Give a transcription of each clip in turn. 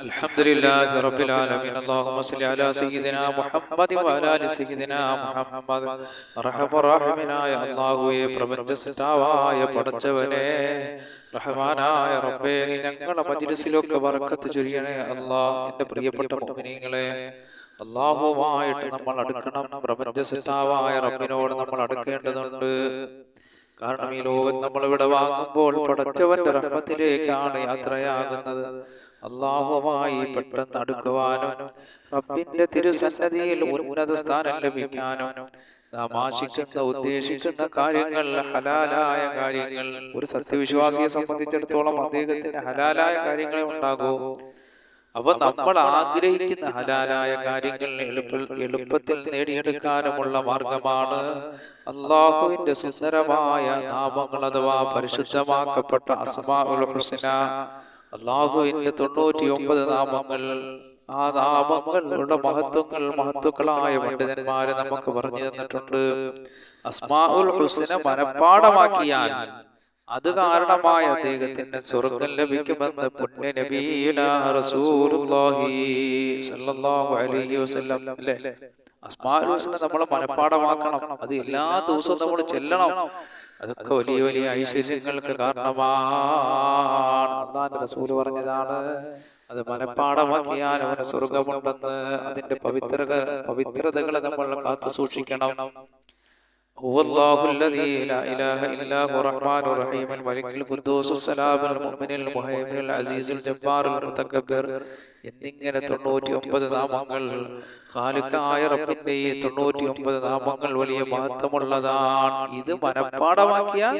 الحمد لله رب العالمين اللهم صل على سيدنا محمد وعلى ال سيدنا محمد റഹമുറാഹിമിനായ അള്ളാഹുവെ പ്രപഞ്ച സൃഷ്ടാവായ പടച്ചവനെ റഹ്മാനായ റബ്ബേ നീ ഞങ്ങളുടെ മജ്ലിസിലൊക്കെ ബർക്കത്ത് ചൊരിയണേ അല്ലാഹ് എൻ്റെ പ്രിയപ്പെട്ട മുഅ്മിനീങ്ങളെ അള്ളാഹുവായിട്ട് നമ്മൾ അടുക്കണം പ്രപഞ്ച സൃഷ്ടാവായ റബ്ബിനോട് നമ്മൾ അടുക്കേണ്ടതുണ്ട് കാരണം ഈ ലോകം നമ്മൾ ഇവിടെ വാങ്ങുമ്പോൾ പടച്ചവന്റെ റഹ്മത്തിലേക്കാണ് യാത്രയാകുന്നത്. അള്ളാഹുമായി പെട്ടെന്ന് അടുക്കുവാനും റബ്ബിന്റെ തിരുസന്നതിയിൽ ഉന്നത സ്ഥാനം ലഭിക്കാനും നാം ആശിക്കുന്ന ഉദ്ദേശിക്കുന്ന കാര്യങ്ങൾ ഹലാലായ കാര്യങ്ങൾ ഒരു സത്യവിശ്വാസിയെ സംബന്ധിച്ചിടത്തോളം അദ്ദേഹത്തിന് ഹലാലായ കാര്യങ്ങളെ ഉണ്ടാകൂ. അപ്പൊ നമ്മൾ ആഗ്രഹിക്കുന്ന ഹലാലായ കാര്യങ്ങൾ എളുപ്പ എളുപ്പത്തിൽ നേടിയെടുക്കാനുമുള്ള മാർഗമാണ് അള്ളാഹുവിന്റെ സുന്ദരമായ നാമങ്ങൾ അഥവാ പരിശുദ്ധമാക്കപ്പെട്ട അസ്മാഉൽ ഹുസ്ന അള്ളാഹുവിന്റെ തൊണ്ണൂറ്റി ഒമ്പത് നാമങ്ങൾ. ആ നാമങ്ങളുടെ മഹത്വങ്ങൾ മഹത്വക്കളായ പണ്ഡിതന്മാര് നമുക്ക് പറഞ്ഞു തന്നിട്ടുണ്ട്. അസ്മാഉൽ ഹുസ്ന മനഃപ്പാടമാക്കിയാൽ അത് കാരണമായ അദ്ദേഹത്തിന് സ്വർഗം ലഭിക്കുമെന്ന് പുണ്യ ഹുസ്ന നമ്മൾ മനഃപ്പാടമാക്കണം. അത് എല്ലാ ദിവസവും നമ്മൾ ചെല്ലണം. അതൊക്കെ വലിയ വലിയ ഐശ്വര്യങ്ങൾക്ക് കാരണമാണ്. അള്ളാന്റെ റസൂൽ പറഞ്ഞതാണ് അത് മനഃപ്പാടമാക്കിയാൽ അവന് സ്വർഗമുണ്ടെന്ന് അതിന്റെ പവിത്രത പവിത്രതകളെ നമ്മൾ കാത്തു സൂക്ഷിക്കണം. هو الله الذي لا إله إلا هو الرحمن الرحيم الملك القدوس السلام المؤمن المهيمن العزيز الجبار المتكبر എന്നിങ്ങനെ തൊണ്ണൂറ്റി ഒമ്പത് നാമങ്ങൾ ഖാലിക്കായ റബ്ബിന്റെ ഈ തൊണ്ണൂറ്റി ഒമ്പത് നാമങ്ങൾ വലിയ മഹത്വമുള്ളതാണ് ഇത് മനഃപ്പാടമാക്കിയാൽ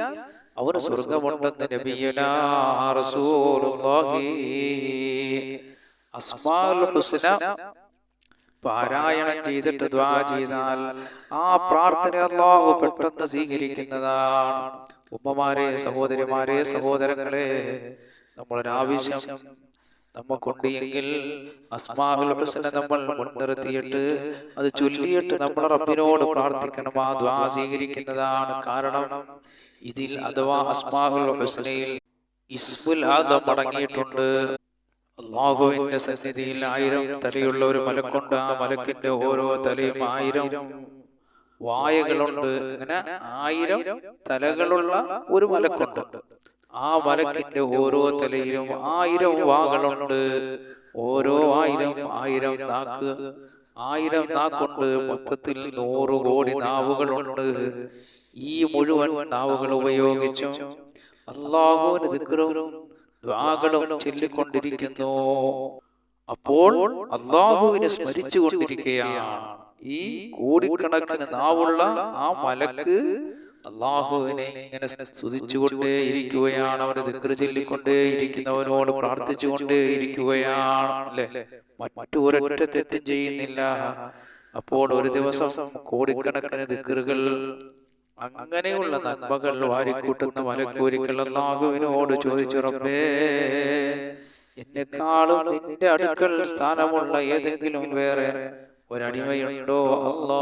അവന് സ്വർഗമുണ്ടെന്ന് നബിയനാ റസൂലുള്ളാഹി അസ്മാഉൽ ഹുസ്ന പാരായണം ചെയ്തിട്ട് ദ്വാ ചെയ്താൽ ആ പ്രാർത്ഥന അള്ളാഹു പെട്ടെന്ന് സ്വീകരിക്കുന്നതാണ്. ഉമ്മമാരെ സഹോദരിമാരെ സഹോദരങ്ങളെ നമ്മളൊരാവശ്യം നമുക്കുണ്ട് എങ്കിൽ അസ്മാഹുൽ ഹുസനെ നമ്മൾ മുൻനിർത്തിയിട്ട് അത് ചൊല്ലിയിട്ട് നമ്മൾ റബ്ബിനോട് പ്രാർത്ഥിക്കണം. ആ ദ്വാ സ്വീകരിക്കുന്നതാണ് കാരണം ഇതിൽ അഥവാ അസ്മാഹുൽ ഹുസനയിൽ ഇസ്മുൽ ആദം അടങ്ങിയിട്ടുണ്ട്. അള്ളാഹുവിന്റെ സന്നിധിയിൽ ആയിരം തലയുള്ള ഒരു മലക്കുണ്ട് ആ മലക്കിന്റെ ഓരോ തലയും ആയിരം വായകളുണ്ട്. അങ്ങനെ ആയിരം തലകളുള്ള ഒരു മലക്കുണ്ട്. ആ മലക്കിന്റെ ഓരോ തലയിലും ആയിരം വാകളുണ്ട്. ഓരോ ആയിരം ആയിരം നാക്ക് ആയിരം നാക്കുണ്ട്. മൊത്തത്തിൽ നൂറ് കോടി നാവുകളുണ്ട്. ഈ മുഴുവൻ നാവുകൾ ഉപയോഗിച്ചും അള്ളാഹുവിന് ദിക്റും ദ്വാകളും ചൊല്ലിക്കൊണ്ടിരിക്കുന്നു. അപ്പോൾ അള്ളാഹുവിനെ സ്മരിച്ചു കൊണ്ടിരിക്കുകയാണ് ഈ കോടിക്കണക്കിന് നാവുള്ള ആ മലക്ക് അള്ളാഹുവിനെ ഇങ്ങനെ സ്തുതിച്ചുകൊണ്ടേ ഇരിക്കുകയാണ് അവന് ദിക്റ് ചൊല്ലിക്കൊണ്ടേ ഇരിക്കുന്നവനോട് പ്രാർത്ഥിച്ചുകൊണ്ടേ ഇരിക്കുകയാണ് അല്ലെ? മറ്റൊരൊറ്റ തെറ്റും ചെയ്യുന്നില്ല. അപ്പോൾ ഒരു ദിവസം കോടിക്കണക്കിന് ദിക്റുകൾ അങ്ങനെയുള്ള നന്മകൾ വാരിക്കൂട്ടുന്ന മലക്കൂരികൾ നാഗുവിനോട് ചോദിച്ചു റബ്ബേ എന്നെക്കാളും നിന്റെ അടുക്കൽ സ്ഥാനമുള്ള ഏതെങ്കിലും വേറെ ഒരടിമയുണ്ടോ? അല്ലോ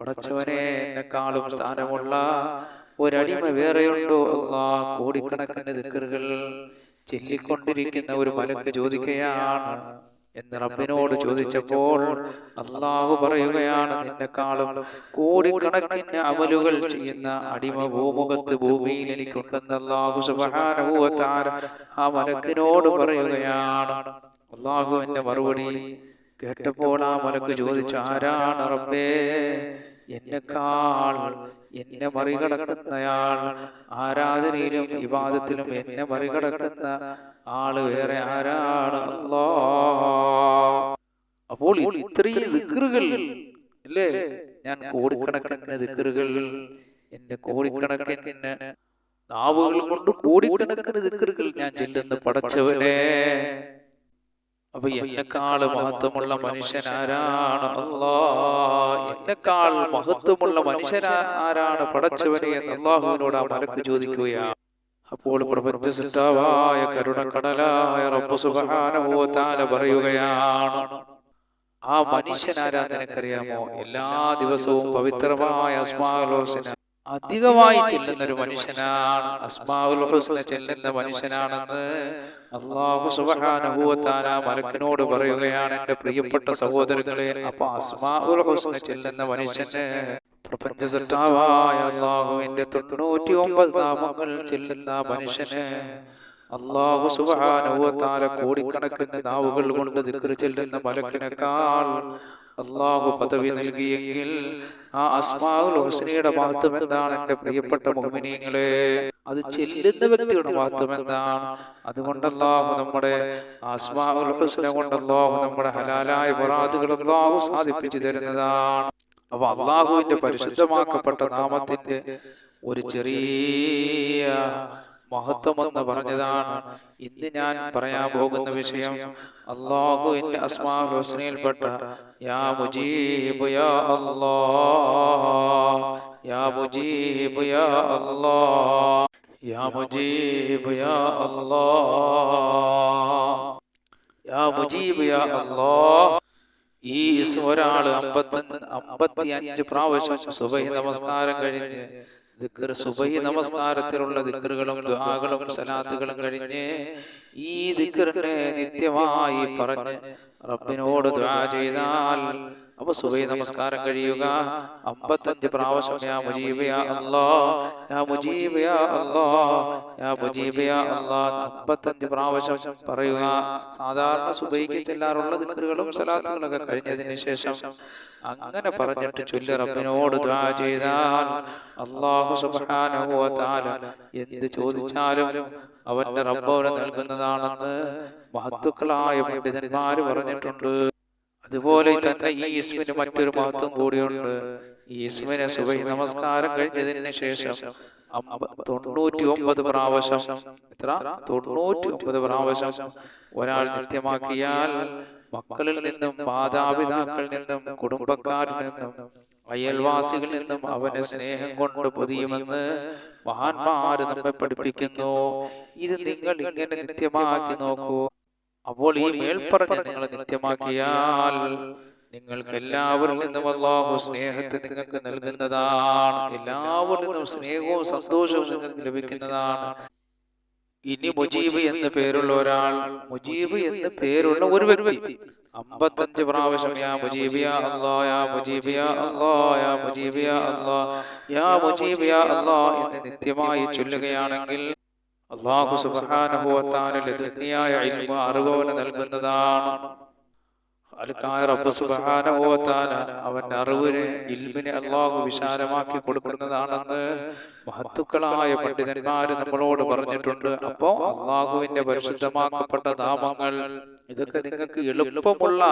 പടച്ചവനെ എന്നെക്കാളും സ്ഥാനമുള്ള ഒരടിമ വേറെയുണ്ടോ? അല്ലാ കോടിക്കണക്കിന് ദിക്കറുകൾ ചെല്ലിക്കൊണ്ടിരിക്കുന്ന ഒരു മലക്ക് ചോദിക്കുകയാണ്. എന്ന് റബ്ബിനോട് ചോദിച്ചപ്പോൾ അള്ളാഹു പറയുകയാണ് നിന്നെക്കാളും കോടിക്കണക്കിന് അമലുകൾ ചെയ്യുന്ന അടിമ ഭൂമുഖത്ത് ഭൂമിയിൽ എനിക്കുണ്ടെന്ന് അള്ളാഹു സുബാനുഭവത്താര ആ മലക്കിനോട് പറയുകയാണ്. അള്ളാഹുവിന്റെ മറുപടി കേട്ടപ്പോൾ ആ മലക്ക് ചോദിച്ചു ആരാണ് റബ്ബേ? എന്നെക്കാൾ എന്നെ മറികടക്കുന്നയാൾ. ആരാധനയിലും വിവാദത്തിലും എന്നെ മറികടക്കുന്ന ആൾ വേറെ ആരാണ്? അപ്പോൾ ഇത്രയും അല്ലേ? ഞാൻ കോടിക്കണക്കിന് ദിക്കറുകൾ എന്റെ കോടിക്കണക്കിന് നാവുകൾ കൊണ്ട് കോടിക്കണക്കിന് ദിക്കറുകൾ ഞാൻ ചെല്ലുന്ന പടച്ചവനെ. അപ്പൊ എന്നെക്കാൾ മഹത്വമുള്ള മനുഷ്യൻ ആരാണ്? അല്ലാ എന്നെക്കാൾ മഹത്വമുള്ള മനുഷ്യൻ ആരാണ്? പടച്ചവനെ എന്ന് അള്ളാഹുവിനോട് ആ മലക്ക് ചോദിക്കുകയാണ്. അപ്പോൾ പ്രപഞ്ച സൃഷ്ടാവായ കരുണക്കടലായ റബ്ബ് സുബ്ഹാനഹു തആല പറയുകയാണ്. ആ നിനക്കറിയാമോ? എല്ലാ ദിവസവും പവിത്രമായ അസ്മാഉൽ ഹുസ്ന. അധികമായി ചെല്ലുന്ന ഒരു മനുഷ്യനാണ്. അസ്മാഉൽ ഹുസ്ന ചെല്ലുന്ന മനുഷ്യനാണെന്ന് അള്ളാഹു തആല മലക്കിനോട് പറയുകയാണ് എന്റെ പ്രിയപ്പെട്ട സഹോദരങ്ങളെ അപ്പൊ അസ്മാഉൽ ഹുസ്ന ചെല്ലുന്ന മനുഷ്യന് പ്രപഞ്ച സൃഷ്ടാവായ അള്ളാഹുവിന്റെ തൊണ്ണൂറ്റി ഒമ്പത് നാമങ്ങൾ ചെല്ലുന്ന മനുഷ്യന് അള്ളാഹു തആല കോടിക്കണക്കിന് നാവുകൾ കൊണ്ട് ദിക്ർ ചെല്ലുന്ന മലക്കിനേക്കാൾ അള്ളാഹു പദവി നൽകിയെങ്കിൽ ആ അസ്മാഉൽ ഹുസ്നയുടെ മഹത്വം എന്താണ് എന്റെ പ്രിയപ്പെട്ട മുഅ്മിനീങ്ങളെ അത് ചെല്ലുന്ന വ്യക്തിയുടെ മഹത്വം എന്താണ്? അതുകൊണ്ട് അള്ളാഹു നമ്മുടെ അസ്മാഉൽ ഹുസ്ന കൊണ്ട് അള്ളാഹു നമ്മുടെ ഹലാലായ അള്ളാഹു സാധിപ്പിച്ചു തരുന്നതാണ്. അപ്പൊ അള്ളാഹുവിന്റെ പരിശുദ്ധമാക്കപ്പെട്ട നാമത്തിന്റെ ഒരു ചെറിയ മഹത്വം എന്ന് പറഞ്ഞതാണ് ഇന്ന് ഞാൻ പറയാൻ പോകുന്ന വിഷയം അള്ളാഹുവിന്റെ അസ്മാ ഹുസ്നയിൽപ്പെട്ട യാ മുജീബ് യാ അല്ലാ. യാ മുജീബ് യാ അല്ലാ. യാ മുജീബ് യാ അല്ലാ. യാ മുജീബ് യാ അല്ലാ. ഈ ഒരാൾ ഒരാൾ അമ്പത്തി അമ്പത്തി അഞ്ച് പ്രാവശ്യം സുബഹി നമസ്കാരം കഴിഞ്ഞ് സുബഹി നമസ്കാരത്തിലുള്ള ദിക്കറുകളും ദുആകളും സലാത്തുകളും കഴിഞ്ഞ് ഈ ദിക്കറിനെ നിത്യമായി പറഞ്ഞ് റബ്ബിനോട് ദുആ ചെയ്താൽ അപ്പൊ സുബൈ നമസ്കാരം കഴിയുക. അമ്പത്തഞ്ച് പ്രാവശ്യം യാ മുജീബ് യാ അല്ലാ. യാ മുജീബ് യാ അല്ലാ. യാ അല്ലാ. അമ്പത്തഞ്ച് പ്രാവശ്യം പറയുക. സാധാരണ സുബൈക്ക് ചെല്ലാറുള്ള ദിക്റുകളും സലാത്തുകളൊക്കെ കഴിഞ്ഞതിന് ശേഷം അങ്ങനെ പറഞ്ഞിട്ട് ചൊല്ലി റബ്ബിനോട് ദുആ ചെയ്താൽ അല്ലാഹു സുബ്ഹാനഹു വ തആല എന്ത് ചോദിച്ചാലും അവന്റെ റബ്ബോട് നൽകുന്നതാണെന്ന് മഹത്തുക്കളായ പണ്ഡിതന്മാർ പറഞ്ഞിട്ടുണ്ട്. അതുപോലെ തന്നെ ഈ യേശുവിന് മറ്റൊരു മഹത്വം കൂടിയുണ്ട്. ഈ സുബൈ നമസ്കാരം കഴിഞ്ഞതിന് ശേഷം തൊണ്ണൂറ്റി ഒമ്പത് പ്രാവശ്യം എത്ര? തൊണ്ണൂറ്റി ഒമ്പത് പ്രാവശ്യം ഒരാൾ നിത്യമാക്കിയാൽ മക്കളിൽ നിന്നും മാതാപിതാക്കളിൽ നിന്നും കുടുംബക്കാരിൽ നിന്നും അയൽവാസികളിൽ നിന്നും അവനെ സ്നേഹം കൊണ്ട് പൊതിയുമെന്ന് മഹാന്മാര് നമ്മെ പഠിപ്പിക്കുന്നു. ഇത് നിങ്ങൾ ഇങ്ങനെ നിത്യമാക്കി നോക്കൂ. അപ്പോൾ ഈ മേൽപ്പറഞ്ഞ നിങ്ങൾ നിത്യമാക്കിയാൽ നിങ്ങൾക്ക് എല്ലാവരിൽ നിന്നും അള്ളാഹു സ്നേഹത്തെ നിങ്ങൾക്ക് നൽകുന്നതാണ്. എല്ലാവരിൽ നിന്നും സ്നേഹവും സന്തോഷവും നിങ്ങൾക്ക് ലഭിക്കുന്നതാണ്. ഇനി മുജീബ് എന്ന് പേരുള്ള ഒരാൾ മുജീബ് എന്ന് പേരുള്ള ഒരു വ്യക്തി. അമ്പത്തഞ്ച് പ്രാവശ്യം യാ മുജീബ് യാ അല്ലാ യാ മുജീബ് യാ അല്ലാ യാ മുജീബ് യാ അല്ലാ യാ മുജീബ് യാ അല്ലാ എന്ന് നിത്യമായി ചൊല്ലുകയാണെങ്കിൽ അള്ളാഹു തആല ലദുനിയായ ഇൽമ അറിവവന് നൽകുന്നതാണ്. തആല അവന്റെ അറിവിന് ഇൽമിനെ അള്ളാഹു വിശാലമാക്കി കൊടുക്കുന്നതാണെന്ന് മഹത്തുക്കളായ പണ്ഡിതന്മാര് നമ്മളോട് പറഞ്ഞിട്ടുണ്ട്. അപ്പോ അള്ളാഹുവിന്റെ പരിശുദ്ധമാക്കപ്പെട്ട നാമങ്ങൾ ഇതൊക്കെ നിങ്ങൾക്ക് എളുപ്പമുള്ള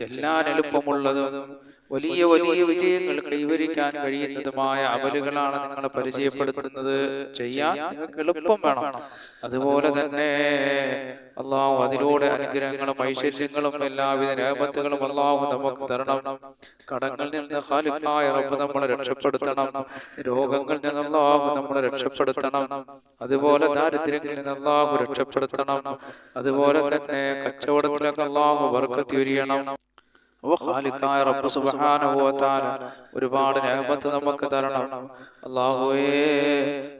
ചെല്ലാൻ എളുപ്പമുള്ളതും വലിയ വലിയ വിജയങ്ങൾ കൈവരിക്കാൻ കഴിയുന്നതുമായ അമലുകളാണ് നിങ്ങളെ പരിചയപ്പെടുത്തുന്നത്. ചെയ്യാൻ നിങ്ങൾക്ക് എളുപ്പം വേണം. അതുപോലെ തന്നെ അള്ളാഹു അതിലൂടെ അനുഗ്രഹങ്ങളും ഐശ്വര്യങ്ങളും എല്ലാവിധ രേപത്തുകളും അള്ളാഹു നമുക്ക് തരണം. കടങ്ങളിൽ നിന്ന് ഖാലിഖായ റബ്ബ് നമ്മളെ രക്ഷപ്പെടുത്തണം. രോഗങ്ങളിൽ നിന്ന് അള്ളാഹു നമ്മളെ രക്ഷപ്പെടുത്തണം. അതുപോലെ ദാരിദ്ര്യങ്ങളിൽ നിന്ന് അള്ളാഹു രക്ഷപ്പെടുത്തണം. അതുപോലെ തന്നെ കച്ചവടത്തിലൊക്കെ അള്ളാഹു വർക്കത്തി ഉരിയണം ഒരുപാട് നിഅമത്ത് നമുക്ക് തരണം. അല്ലാഹുവേ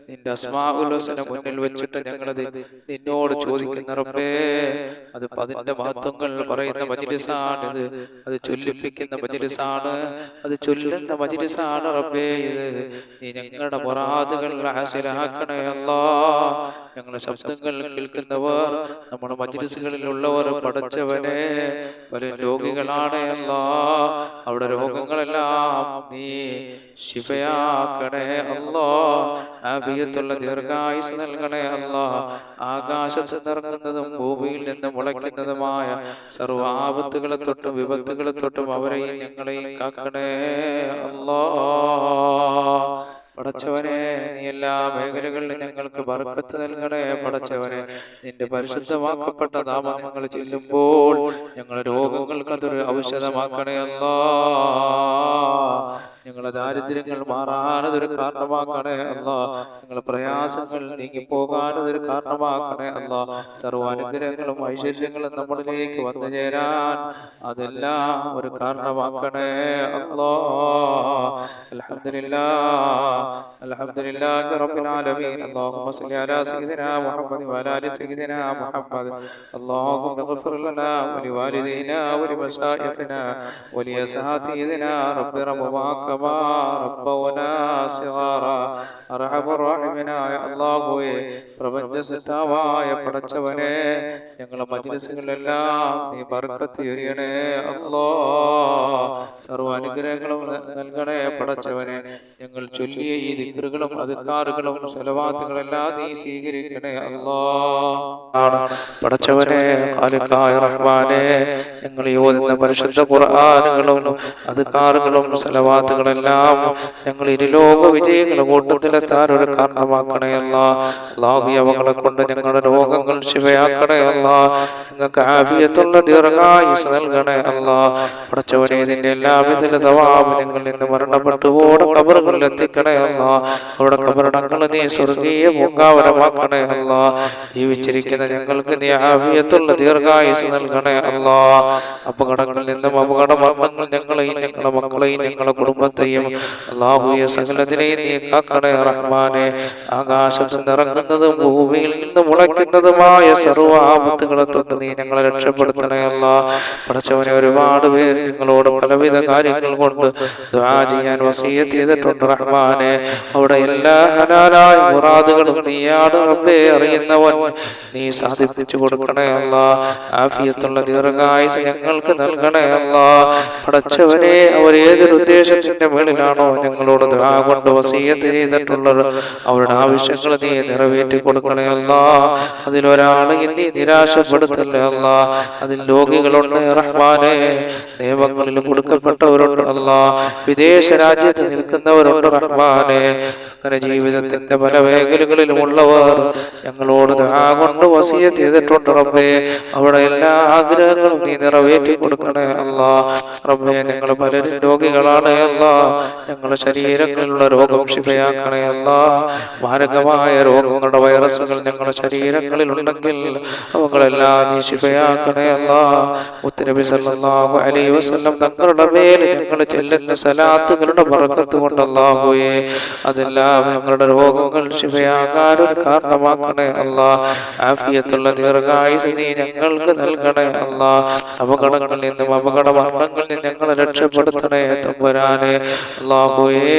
നിന്റെ അസ്മാഉൽ മുന്നിൽ വെച്ചിട്ട് ഞങ്ങളത് നിന്നോട് ചോദിക്കുന്ന റബ്ബേ അത് അതിന്റെ മഹത്വങ്ങൾ പറയുന്ന മജ്ലിസാണ് ഇത് അത് ചൊല്ലിപ്പിക്കുന്ന മജ്ലിസാണ്. അത് ചൊല്ലുന്ന മജ്ലിസാണ് റബ്ബേ ഇത്. നീ ഞങ്ങളുടെ പൊറാതുകൾ ഹാസിലാക്കണയല്ലോ ഞങ്ങളുടെ ശബ്ദങ്ങൾ കേൾക്കുന്നവർ നമ്മുടെ മജിരിസുകളിലുള്ളവർ പടച്ചവനെ പല രോഗികളാണ് അല്ലാ. അവിടെ രോഗങ്ങളെല്ലാം നീ ശിവയാക്കണേ അല്ലാ. ആഫിയത്തുള്ള ദീർഘായുസ് നൽകണേ അല്ലാ. ആകാശത്ത് നിറങ്ങുന്നതും ഭൂമിയിൽ നിന്ന് മുളയ്ക്കുന്നതുമായ സർവാപത്തുകളെ തൊട്ടും വിപത്തുകളെ തൊട്ടും അവരെയും ഞങ്ങളെയും കാക്കണേ അല്ലാ. പടച്ചവനെ എല്ലാ മേഖലകളിലും ഞങ്ങൾക്ക് ബർക്കത്ത് നൽകണേ. പടച്ചവനെ നിന്റെ പരിശുദ്ധമാക്കപ്പെട്ട നാമം ഞങ്ങൾ ചെല്ലുമ്പോൾ ഞങ്ങൾ രോഗങ്ങൾക്ക് അതൊരു ഔഷധമാക്കണേ അല്ലാ. ഞങ്ങളുടെ ദാരിദ്ര്യങ്ങൾ മാറാനതൊരു കാരണമാക്കണേ അല്ല. ഞങ്ങളുടെ പ്രയാസങ്ങൾ നീങ്ങിപ്പോകാനതൊരു കാരണമാക്കണേ അല്ല. സർവാനുഗ്രഹങ്ങളും ഐശ്വര്യങ്ങളും നമ്മളിലേക്ക് വന്നു ചേരാൻ അതെല്ലാം ഒരു കാരണമാക്കണേ അല്ലാ. അൽഹംദുലില്ലാ الحمد لله رب العالمين اللهم صل على سيدنا محمد وعلى ال سيدنا محمد اللهم اغفر لنا ولوالدينا ولمشايخنا ولأساتذتنا رب ربما كما ربونا صغارا أرحم الراحمين يا الله പ്രപഞ്ച സിദ്ധാവായ പടച്ചവനെ ഞങ്ങളെ മജ്ലിസുകളിലെല്ലാം നീ ബർക്കത്ത് എറിയണേ അല്ലോ സർവ അനുഗ്രഹങ്ങളും നൽകണേ പടച്ചവനെ. ഞങ്ങൾ ചൊല്ലിയ ഈ ദിക്കറുകളും അധികാറുകളും സലവാത്തുകളെല്ലാം നീ സ്വീകരിക്കണേ അല്ലോ. പടച്ചവനെ ഖാലിഖായ റഹ്മാനെ. ഞങ്ങൾ ഓതുന്ന പരിശുദ്ധ ഖുർആാനുകളും അധികാറുകളും സലവാത്തുകളെല്ലാം ഞങ്ങൾ ഇരുലോക വിജയങ്ങളുടെ കൂട്ടത്തിലെത്താൻ ഒരു കാരണമാക്കണേ അല്ല. അള്ളാഹു കൊണ്ട് ഞങ്ങളുടെ രോഗങ്ങൾ ശിവയാക്കണേ അല്ല. ഞങ്ങൾക്ക് ആഫിയത്തുള്ള ദീർഘായുസ് നൽകണേ അല്ല. പടച്ചവനെ ഇതിന്റെ എല്ലാവിധ തവാബ് നിന്ന് മരണപ്പെട്ടു. ഓടെ കബറുകളിൽ എത്തിക്കണയല്ല അവിടെ കബറടങ്ങൾ നീ സ്വർഗീയ പൂങ്കാവരമാക്കണേ അല്ല. ജീവിച്ചിരിക്കുന്ന ഞങ്ങൾക്ക് നീ ആഫിയത്തുള്ള ദീർഘായുസ് നൽകണേ അപകടങ്ങളിൽ നിന്നും അപകട മരണങ്ങൾ ഞങ്ങളെയും ഞങ്ങളുടെ മക്കളെയും ഞങ്ങളുടെ കുടുംബത്തെയും അള്ളാഹുയ സകലത്തിനെയും നീ കാക്കണേ റഹ്മാനെ. ആകാശത്ത് നിറങ്ങുന്നതും ഭൂമിയിൽ നിന്ന് മുളയ്ക്കുന്നതുമായ സർവ തൊട്ട് നീ ഞങ്ങളെ രക്ഷപ്പെടുത്തണേ അല്ല. പഠിച്ചവനെ ഒരുപാട് പേര് ഞങ്ങളോട് പലവിധ കാര്യങ്ങൾ കൊണ്ട് ചെയ്യാൻ വസീയത്ത് ചെയ്തിട്ടുണ്ട് റഹ്മാനെ. അവിടെ എല്ലാ ഹലാലായ മുറാദുകളും നീയാണ് റബ്ബേ അറിയുന്നവൻ. നീ സാധിപ്പിച്ചു കൊടുക്കണേ അല്ല. ആഫിയത്തുള്ള ദീർഘായുസ് ഞങ്ങൾക്ക് നൽകണേ അല്ല. പടച്ചവനെ അവർ ഏതൊരു ഉദ്ദേശത്തിന്റെ മേളിലാണോ ഞങ്ങളോട് ദ്വാ കൊണ്ട് വസീയത്ത് ചെയ്തിട്ടുള്ളത്. അവരുടെ ആവശ്യങ്ങൾ നീ നിറവേറ്റി കൊടുക്കണേ അല്ല. അതിലൊരാളെ നീ നിരാശപ്പെടുത്തല്ലേ അല്ല. അതിൽ രോഗികളുണ്ട് റഹ്മാനെ. നിയമങ്ങളിൽ കൊടുക്കപ്പെട്ടവരുണ്ട് അല്ല വിദേശ രാജ്യത്ത് നിൽക്കുന്നവരുണ്ട് റഹ്മാനെ. അങ്ങനെ ജീവിതത്തിന്റെ പല മേഖലകളിലും ഉള്ളവർ ഞങ്ങളോട് കൊണ്ട് വസിയ ചെയ്തിട്ടുണ്ട് റബ്ബേ. അവിടെ എല്ലാ ആഗ്രഹങ്ങളും നീ നിറവേറ്റി കൊടുക്കണേ അല്ല റബ്ബേ ഞങ്ങൾ പലരും രോഗികളാണ് അല്ല ഞങ്ങളുടെ ശരീരങ്ങളിലുള്ള രോഗം ശിഫയാക്കണേ അല്ല മാരകമായ രോഗങ്ങളുടെ വൈറസുകൾ ഞങ്ങളുടെ ശരീരങ്ങളിൽ ഉണ്ടെങ്കിൽ അവകളെല്ലാം നീ ശിഫയാക്കണേ അല്ല മുത്തനബി സല്ലല്ലാഹു അലൈഹി വസല്ലം തങ്ങളുടെ മേൽ ഞങ്ങൾ ചെല്ലുന്ന സലാത്തുകളുടെ ബർക്കത്ത് കൊണ്ട് അല്ലാഹുവേ അതെല്ലാം ഞങ്ങളുടെ രോഗങ്ങൾ ശിവയാകാൻ ഒരു കാരണമാക്കണേ അല്ല. ആഫിയത്തുള്ള ദീർഘായുസ് നീ ഞങ്ങൾക്ക് നൽകണേ അല്ല. അപകടങ്ങളിൽ നിന്നും അപകട മരണങ്ങളിൽ നിന്നും ഞങ്ങളെ രക്ഷപ്പെടുത്തണേ തമ്പുരാനെ. അല്ലാഹുവേ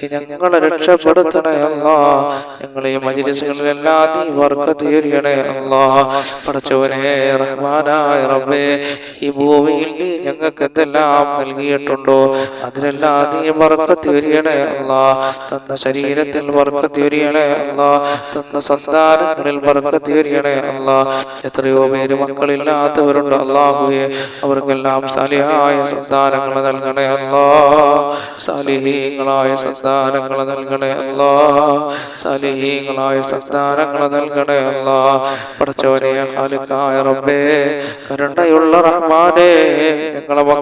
നീ ഞങ്ങളെ രക്ഷപ്പെടുത്തണേ അല്ല. ഞങ്ങളെ ഈ മജിലിസുകളിലെല്ലാം നീ ബർക്കത്ത് തീരണേ അല്ലാ. പഠിച്ചവനെ റഹ്മാനായ റബ്ബേ ഈ ഭൂമിയിൽ നീ ഞങ്ങൾക്ക് എന്തെല്ലാം നൽകിയിട്ടുണ്ടോ? അതിനെല്ലാം നീ ബർക്കത്ത് വരികണേ അല്ലാ. തന്ന ശരീരത്തിൽ ബർക്കത്ത് വരികണേ അല്ലാ. തന്ന സന്താനങ്ങളിൽ ബർക്കത്ത് വരികണേ അല്ലാ. എത്രയോ പേര് മക്കളില്ലാത്തവരുണ്ട് അല്ലാഹുവേ. അവർക്കെല്ലാം സാലിഹായ സന്താനങ്ങൾ നൽകണേ അല്ലാ. സാലിഹീങ്ങളായ സന്താനങ്ങൾ നൽകണേ അല്ലാ. സാലിഹീങ്ങളായ സന്താനങ്ങൾ നൽകണേ അല്ലാ. പഠിച്ചവരെ ഖാലിഖായ റബ്ബേ കരുണയുള്ള റഹ്മാനെ ഞങ്ങളെ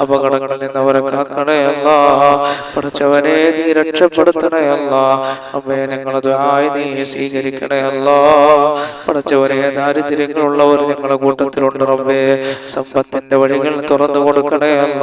അപകടങ്ങളിൽ നിന്ന് അവരെ കാക്കണേ അല്ലാ പഠിച്ചവനെ നീ രക്ഷപ്പെടുത്തണയല്ല അമ്മയെ അമ്മേ ഞങ്ങളത് ആയി നീ സ്വീകരിക്കണയല്ല പഠിച്ചവനെ ദാരിദ്ര്യങ്ങളുള്ളവർ ഞങ്ങളുടെ കൂട്ടത്തിലുണ്ട് റബ്ബേ സമ്പത്തിന്റെ വഴികൾ തുറന്നു കൊടുക്കണേ